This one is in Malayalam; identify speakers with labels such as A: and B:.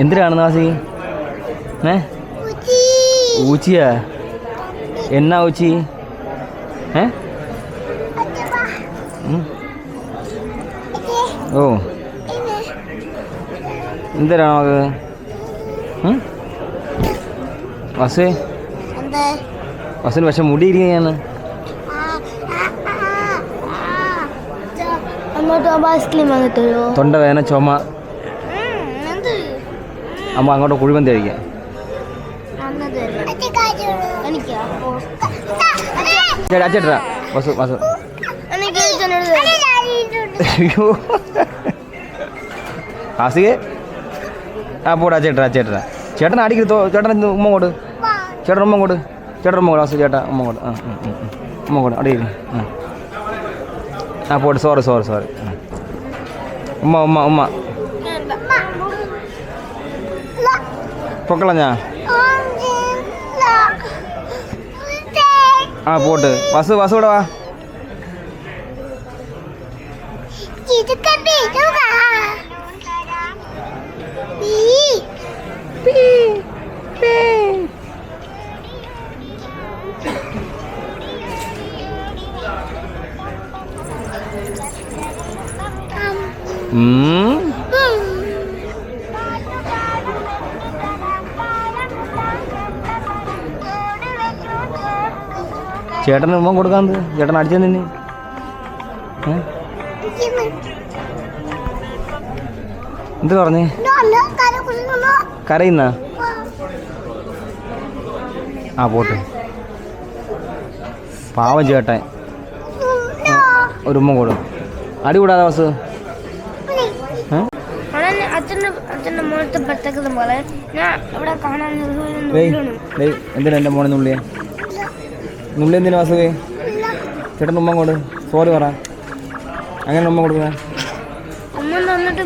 A: എന്തിനാണ് നാസി? ഏ? ഊച്ചിയാ? എന്നാ ഊച്ചി? ഏ? ഓ. എന്തിനാണ് ഉം? വസേ. വസിന് പക്ഷെ മുടി ഇരിക്കുകയാണ് തൊണ്ട വേദന ചുമ. അമ്മ അങ്ങോട്ട് കുഴിമന്തി കഴിക്കാം ചേട്ടാ ചേട്ടാ അയ്യോ. ആസികെ ആ പോടാ ചേട്ടാ ചേട്ടാ ചേട്ടൻ അടിക്കരുത് ചേട്ടൻ ഉമ്മ കൊടു ചേട്ടൻ ഉമ്മ കൊടു ചേട്ടൻ ഉമ്മ കൊടു ആസി ചേട്ടാ ഉമ്മ കൊടു ആ. ഉമ്മ കൊടു അടിയില്ല ആ. പോട്ടെ സോറി സോറി സോറി ഉമ്മ ഉമ്മ ഉമ്മ. പൊക്കള ഞാൻ ആ പോട്ട്. വസു വസു ഇവിടെ വാ. ഉം. ചേട്ടന് ഉമ്മ കൊടുക്കാന്ന് ചേട്ടൻ അടിച്ചു തന്നെ? എന്ത് പറഞ്ഞേ? കരയുന്ന? ആ പോട്ടെ. പാവം ചേട്ടൻ. ഒരു ഉമ്മ കൊടു. അടി കൂടാതെ ബസ്. എന്തിനാ എന്റെ മോനെ നുള്ളിയെ? നുള്ളി എന്തിനാ വാസുവേ ചേട്ടൻ ഉമ്മ കൊണ്ട് സോറി പറ. അങ്ങനെ ഉമ്മ
B: കൊടുക്കുന്ന? തന്നിട്ട്